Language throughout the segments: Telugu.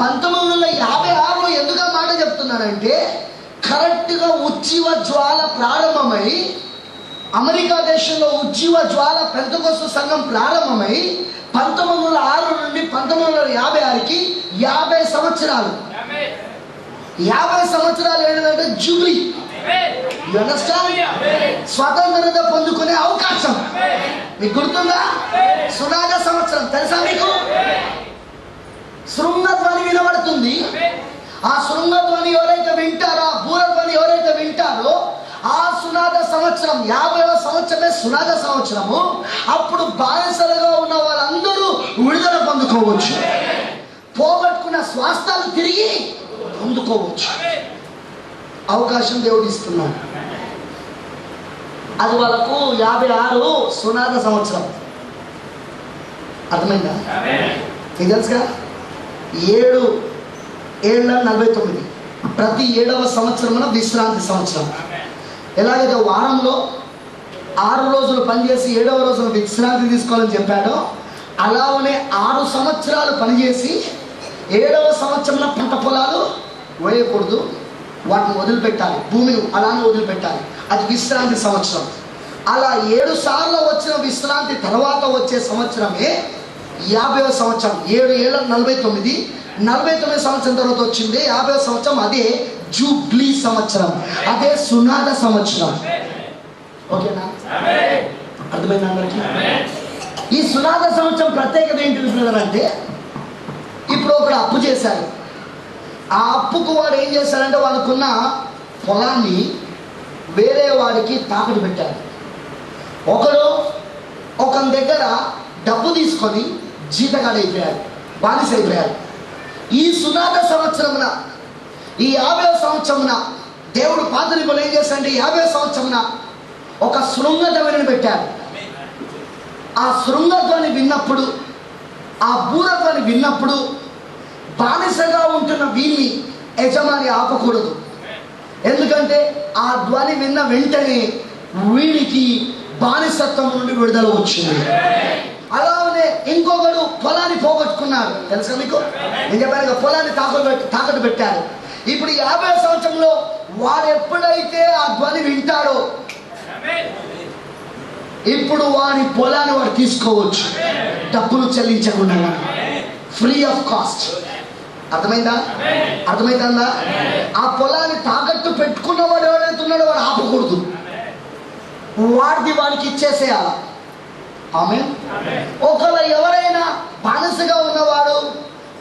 పంతొమ్మిది వందల యాభై ఆరులో ఎందుకు ఆ మాట చెప్తున్నానంటే కరెక్ట్గా ఉజ్జీవ జ్వాల ప్రారంభమై అమెరికా దేశంలో ఉజ్జీవ జ్వాల పెంతకొస్తు సంఘం ప్రారంభమై పంతొమ్మిది వందల ఆరు నుండి పంతొమ్మిది వందల యాభై ఆరుకి యాభై సంవత్సరాలు. యాభై సంవత్సరాలు ఏంటంటే జూబ్లీ? స్వతంత్రత పొందుకునే అవకాశం. మీకు గుర్తుందా? సునాద సంవత్సరం. తెలుసా మీకు? శృంగధ్వని వినబడుతుంది. ఆ శృంగధ్వని ఎవరైతే వింటారో ఆ బూరధ్వని ఎవరైతే వింటారో ఆ సునాద సంవత్సరం యాభైవ సంవత్సరమే సునాద సంవత్సరము. అప్పుడు బానిసలుగా ఉన్న వాళ్ళందరూ విడుదల పొందుకోవచ్చు. పోగొట్టుకున్న స్వాస్థాలు తిరిగి పొందుకోవచ్చు. అవకాశం దేవుడు ఇస్తున్నాడు. అది వాళ్ళకు యాభై ఆరు సునాద సంవత్సరం. అర్థమైందా? మీకు తెలుసుగా? ఏడు ఏళ్ళ నలభై తొమ్మిది. ప్రతి ఏడవ సంవత్సరమున విశ్రాంతి సంవత్సరం. ఎలాగైతే వారంలో ఆరు రోజులు పనిచేసి ఏడవ రోజున విశ్రాంతి తీసుకోవాలని చెప్పాడో అలానే ఆరు సంవత్సరాలు పనిచేసి ఏడవ సంవత్సరంలో పంట పొలాలు వేయకూడదు. వాటిని వదిలిపెట్టాలి. భూమిని అలానే వదిలిపెట్టాలి. అది విశ్రాంతి సంవత్సరం. అలా ఏడు సార్లు వచ్చిన విశ్రాంతి తర్వాత వచ్చే సంవత్సరమే యాభైవ సంవత్సరం ఏడు ఏళ్ళ నలభై తొమ్మిది. నలభై తొమ్మిది సంవత్సరం తర్వాత వచ్చింది యాభై సంవత్సరం అదే జూబ్లీ సంవత్సరం అదే సునాద సంవత్సరం. ఓకేనా? అర్థమైంది అందరికీ? ఈ సునాద సంవత్సరం ప్రత్యేకత ఏంటి బ్రదర్ అంటే ఇప్పుడు ఒకడు అప్పు చేశారు. ఆ అప్పుకు వాడు ఏం చేశారంటే వాళ్ళకున్న పొలాన్ని వేరే వాడికి తాకట్టు పెట్టారు. ఒకడు ఒకని దగ్గర డబ్బు తీసుకొని జీతగాడు అయిపోయాడు బానిస అయిపోయాడు ఈ సునాద సంవత్సరమున ఈ యాభై సంవత్సరమున దేవుడు పాతరికలు ఏం చేశాడంటే యాభై సంవత్సరమున ఒక శృంగధ్వనిని పెట్టాడు. ఆ శృంగధ్వని విన్నప్పుడు ఆ బూరధ్వని విన్నప్పుడు బానిసగా ఉంటున్న వీళ్ళని యజమాని ఆపకూడదు. ఎందుకంటే ఆ ధ్వని విన్న వెంటనే వీడికి బానిసత్వం నుండి విడుదల వచ్చింది. అలానే ఇంకొకడు పొలాన్ని పోగొట్టుకున్నారు తెలుసా మీకు? నేను చెప్పాను పొలాన్ని తాకట్టు పెట్టి తాకట్టు పెట్టారు. ఇప్పుడు యాభై సంవత్సరంలో వాడు ఎప్పుడైతే ఆ ధ్వని వింటాడో ఇప్పుడు వాడి పొలాన్ని వాడు తీసుకోవచ్చు. డబ్బులు చెల్లించకుండా. ఫ్రీ ఆఫ్ కాస్ట్ అర్థమైందా? అర్థమైందా? ఆ పొలాన్ని తాకట్టు పెట్టుకున్నవాడు ఎవరైతే ఉన్నాడో వాడు ఆపకూడదు. వాడిది వాడికి ఇచ్చేసేయాలి? ఆమె ఒకవేళ ఎవరైనా బానిసగా ఉన్నవాడు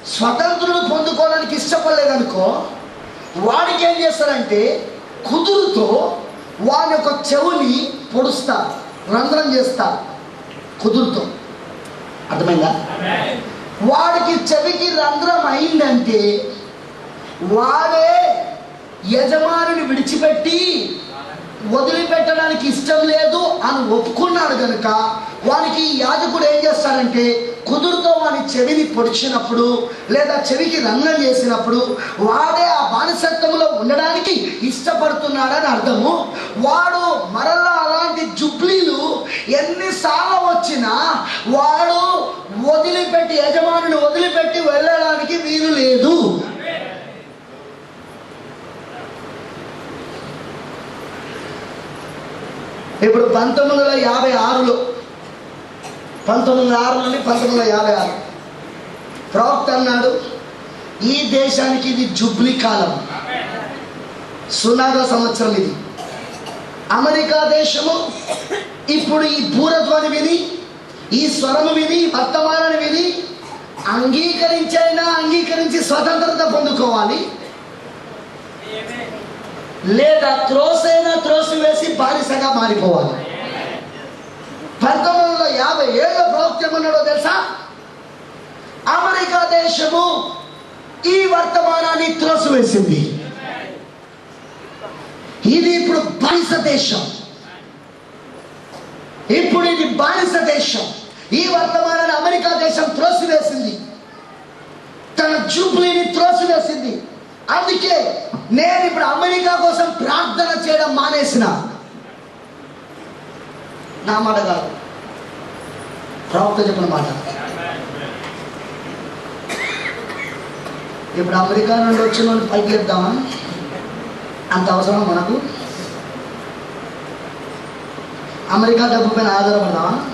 స్వతంత్రులు పొందుకోవడానికి ఇష్టపడలేదనుకో వాడికి ఏం చేస్తారంటే కుదురుతో వాని యొక్క చెవుని పొడుస్తారు రంధ్రం చేస్తారు కుదురుతో. అర్థమైందా? వాడికి చెవికి రంధ్రం అయిందంటే వాడే యజమానిని విడిచిపెట్టి వదిలిపెట్టడానికి ఇష్టం లేదు అని ఒప్పుకున్నాడు కనుక వానికి ఈ యాజకుడు ఏం చేస్తాడంటే కుదురుతో వాని చెవిని పొడిచినప్పుడు లేదా చెవికి రంగం చేసినప్పుడు వాడే ఆ బానిసత్వంలో ఉండడానికి ఇష్టపడుతున్నాడని అర్థము. వాడు మరలా అలాంటి జుబ్లీలు ఎన్నిసార్లు వచ్చినా వాడు వదిలిపెట్టి యజమానులు వదిలిపెట్టి వెళ్ళడానికి వీలు లేదు. ఇప్పుడు పంతొమ్మిది వందల యాభై ఆరులో పంతొమ్మిది వందల ఆరు నుండి పంతొమ్మిది వందల యాభై ఆరు. ప్రవక్త అన్నాడు ఈ దేశానికి ఇది జుబ్లీ కాలం. సునాద సంవత్సరం ఇది. అమెరికా దేశము ఇప్పుడు ఈ భూరధ్వని విని ఈ స్వరము విని వర్తమానాన్ని విని అంగీకరించైనా అంగీకరించి స్వతంత్రత పొందుకోవాలి. లేదా త్రోసైనా త్రోసి వేసి బానిసగా మారిపోవాలి. పంతొమ్మిది వందల యాభై ఏళ్ళ ప్రవక్తం ఉన్నాడో తెలుసా? అమెరికా దేశము ఈ వర్తమానాన్ని త్రోసివేసింది ఇది ఇప్పుడు బానిస దేశం. ఇప్పుడు ఇది బానిస దేశం. ఈ వర్తమానాన్ని అమెరికా దేశం త్రోసివేసింది తన జూబ్లీని త్రోసివేసింది అందుకే నేను ఇప్పుడు అమెరికా కోసం ప్రార్థన చేయడం మానేసిన. నా మాట కాదు. ప్రవక్త చెప్పిన మాట. ఇప్పుడు అమెరికా నుండి వచ్చిన వాళ్ళు పైకి లేపుదామా? అంత అవసరం మనకు? అమెరికా డబ్బు పైన ఆధారపడదామా?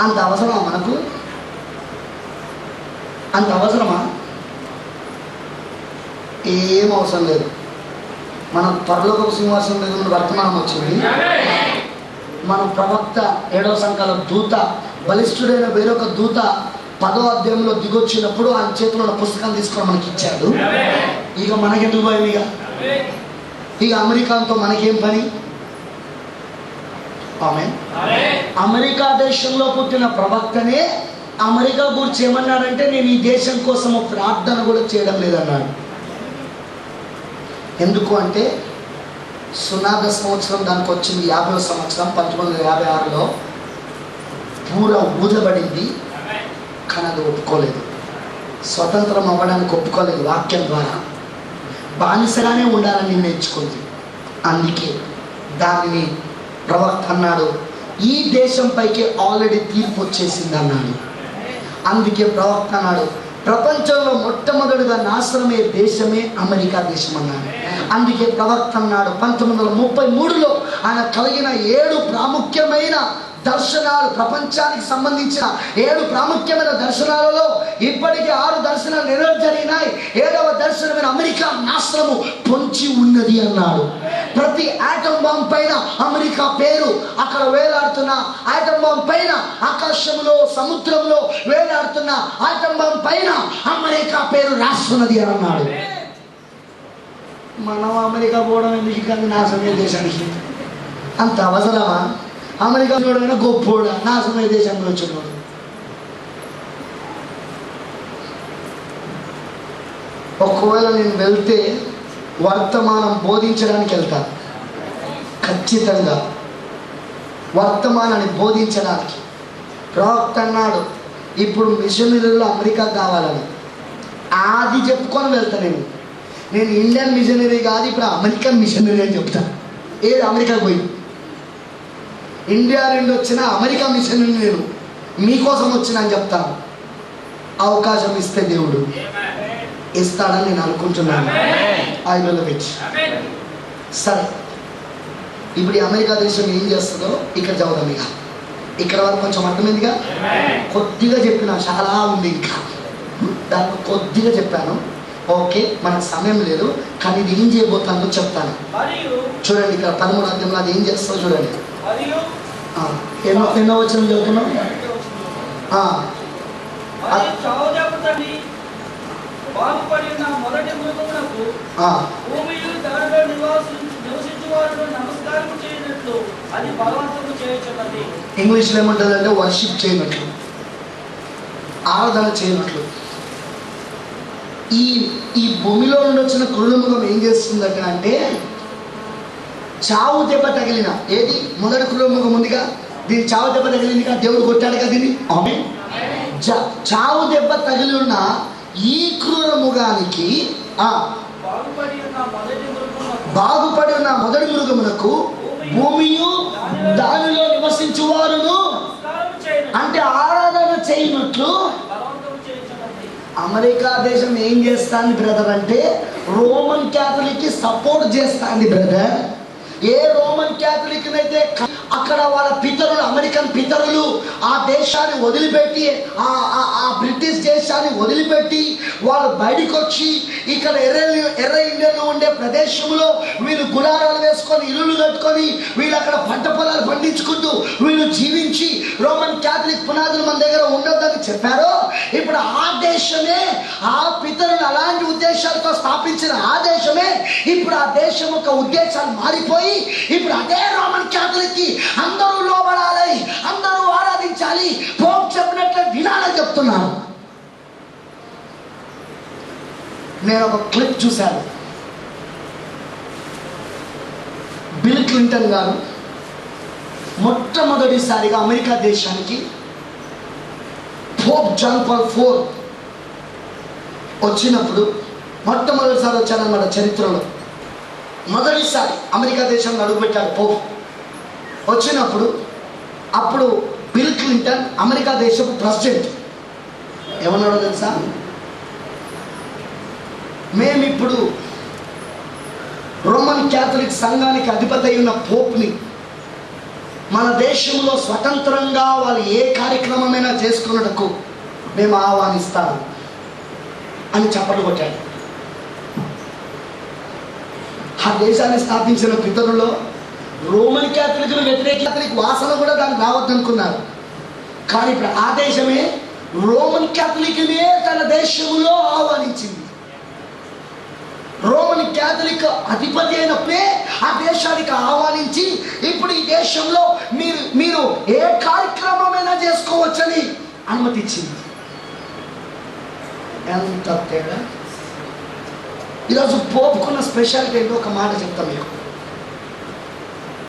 అంత అవసరమా మనకు? అంత అవసరమా? ఏం అవసరం లేదు. మన పరలోక సింహాసనం మీద ఉన్న వర్తమానం వచ్చింది. మన ప్రవక్త ఏడవ సంఖ్యలో దూత బలిష్ఠుడైన వేరొక దూత పదో అధ్యాయంలో దిగొచ్చినప్పుడు ఆయన చేతిలో ఉన్న పుస్తకం తీసుకొని మనకి ఇచ్చాడు. ఇక మనకెందుకు భయం ఇక? ఇక అమెరికాతో మనకేం పని? ఆమె అమెరికా దేశంలో పుట్టిన ప్రవక్తనే అమెరికా గురించి ఏమన్నాడంటే నేను ఈ దేశం కోసం ప్రార్థన కూడా చేయడం లేదన్నాడు. ఎందుకు అంటే సునాద సంవత్సరం దానికి వచ్చింది యాభై సంవత్సరం పంతొమ్మిది వందల యాభై ఆరులో పూర ఊదబడింది. కానీ అది ఒప్పుకోలేదు. స్వతంత్రం అవ్వడానికి ఒప్పుకోలేదు వాక్యం ద్వారా. బానిసగానే ఉండాలని నేర్చుకుంది. అందుకే దానిని ప్రవక్త అన్నాడు ఈ దేశంపైకి ఆల్రెడీ తీర్పు వచ్చేసింది అన్నాడు. అందుకే ప్రవక్త అన్నాడు ప్రపంచంలో మొట్టమొదటిగా నాశనమే దేశమే అమెరికా దేశం అన్నాడు. అందుకే ప్రవక్త అన్నాడు పంతొమ్మిది వందల ముప్పై మూడులో ఆయన కలిగిన ఏడు ప్రాముఖ్యమైన దర్శనాలు ప్రపంచానికి సంబంధించిన ఏడు ప్రాముఖ్యమైన దర్శనాలలో ఇప్పటికే ఆరు దర్శనాలు నెరవేరు జరిగినాయి. ఏడవ దర్శనమైన అమెరికా నాశనము పొంచి ఉన్నది అన్నాడు. ప్రతి ఆటం బాంబ్ పైన అమెరికా పేరు అక్కడ వేలాడుతున్న ఆటం బాంబ్ పైన ఆకాశంలో సముద్రంలో వేలాడుతున్న ఆటం బాంబ్ పైన అమెరికా పేరు రాస్తున్నది అని అన్నాడు. మనం అమెరికా పోవడం ఎందుకు? కానీ నాశనమే దేశానికి. అంత అవసరమా? అమెరికా చూడగానే గొప్పోడా? నాశనమే దేశంలో వచ్చినవాడు ఒకవేళ నేను వెళ్తే వర్తమానం బోధించడానికి వెళ్తాను ఖచ్చితంగా. వర్తమానాన్ని బోధించడానికి. ప్రవక్త అన్నాడు ఇప్పుడు మిషనరీలో అమెరికా కావాలని. అది చెప్పుకొని వెళ్తా నేను. నేను ఇండియన్ మిషనరీ కాదు ఇప్పుడు అమెరికన్ మిషనరీ అని చెప్తాను ఏది? అమెరికా పోయి. ఇండియా నుండి వచ్చిన అమెరికా మిషనరీ నేను. మీకోసం వచ్చిన అని చెప్తాను అవకాశం ఇస్తే దేవుడు. ఇస్తాడని నేను అనుకుంటున్నాను. ఐ విల్ విచ్ సరే ఇప్పుడు ఈ అమెరికా దేశం ఏం చేస్తుందో ఇక్కడ చదువుదాం ఇక. ఇక్కడ వరకు కొంచెం అర్థమైందిగా? కొద్దిగా చెప్పిన చాలా ఉంది ఇంకా. దాంట్లో కొద్దిగా చెప్పాను. ఓకే మనకు సమయం లేదు కానీ ఇది ఏం చేయబోతుందో చెప్తాను. చూడండి ఇక్కడ పదమూడు అధ్యాయంలో అది ఏం చేస్తుందో చూడండి. ఎన్నో ఎన్నో వచ్చిన చదువుతున్నాం? ఇంగ్లీష్లో ఏమంటుంది అంటే వర్షిప్ చేయనట్లు. ఆరాధన చేయనట్లు. ఈ ఈ భూమిలో నుండి వచ్చిన క్రూరముఖం ఏం చేస్తుందట అంటే చావు దెబ్బ తగిలిన ఏది? మొదటి క్రూరముఖం ఉందిగా? దీని చావు దెబ్బ తగిలిందిగా? దేవుడు కొట్టాడు కదా దీన్ని? ఆమె చావు దెబ్బ తగిలి ఉన్న ఈ క్రూరముగానికి ఆ బాగుపడి ఉన్న మొదటి మృగమునకు భూమియు దానిలో నివసించు వారును అంటే ఆ అమెరికా దేశం ఏం చేస్తాంది బ్రదర్ అంటే రోమన్ క్యాథలిక్కి సపోర్ట్ చేస్తాంది బ్రదర్ ఏ రోమన్ క్యాథలిక్ అయితే అక్కడ వాళ్ళ పితరులు అమెరికన్ పితరులు ఆ దేశాన్ని వదిలిపెట్టి ఆ ఆ- బ్రిటిష్ దేశాన్ని వదిలిపెట్టి వాళ్ళు బయటకు వచ్చి ఇక్కడ ఎర్ర ఎర్ర ఇండియాలో ఉండే ప్రదేశంలో వీళ్ళు గుడారాలు వేసుకొని ఇల్లులు కట్టుకొని వీళ్ళు అక్కడ పంట పొలాలు పండించుకుంటూ వీళ్ళు జీవించి రోమన్ క్యాథలిక్ పునాదులు మన దగ్గర చెప్పారో? ఇప్పుడు ఆ దేశమే ఆ పితరులు అలాంటి ఉద్దేశాలతో స్థాపించిన ఆ దేశమే ఇప్పుడు ఆ దేశం యొక్క ఉద్దేశాలు మారిపోయి ఇప్పుడు అదే రోమన్ క్యాథలిక్కి అందరూ లోబడాలి అందరూ ఆరాధించాలి పోప్ చెప్పినట్లు వినాలని చెప్తున్నాను నేను ఒక క్లిప్ చూశాను. బిల్ క్లింటన్ గారు మొట్టమొదటిసారిగా అమెరికా దేశానికి పోప్ జాన్ పాల్ ఫోర్ వచ్చినప్పుడు మొట్టమొదటిసారి వచ్చారన్నమాట చరిత్రలో. మొదటిసారి అమెరికా దేశంలో అడుగుపెట్టారు పోప్. వచ్చినప్పుడు అప్పుడు బిల్ క్లింటన్ అమెరికా దేశపు ప్రెసిడెంట్. ఏమన్నాడో తెలుసా? మేమిప్పుడు రోమన్ క్యాథలిక్ సంఘానికి అధిపతి అయిన పోప్ని మన దేశంలో స్వతంత్రంగా వాళ్ళు ఏ కార్యక్రమమైనా చేసుకున్నటకు మేము ఆహ్వానిస్తాము అని చప్పట్లు కొట్టాడు ఆ దేశాన్ని స్థాపించిన పితరులో రోమన్ క్యాథలిక్లు వ్యతిరేక క్యాథలిక్ వాసన కూడా దానికి రావద్దనుకున్నారు. కానీ ఇప్పుడు ఆ దేశమే రోమన్ క్యాథలిక్నే తన దేశంలో ఆహ్వానించింది. రోమన్ క్యాథలిక్ అధిపతి అయినప్పుడే ఆ దేశానికి ఆహ్వానించి ఇప్పుడు ఈ దేశంలో మీరు మీరు ఏ కార్యక్రమమైనా చేసుకోవచ్చని అనుమతిచ్చింది. ఎంత తేడా? ఈరోజు పోపుకున్న స్పెషాలిటీ ఏంటో ఒక మాట చెప్తాం మీకు.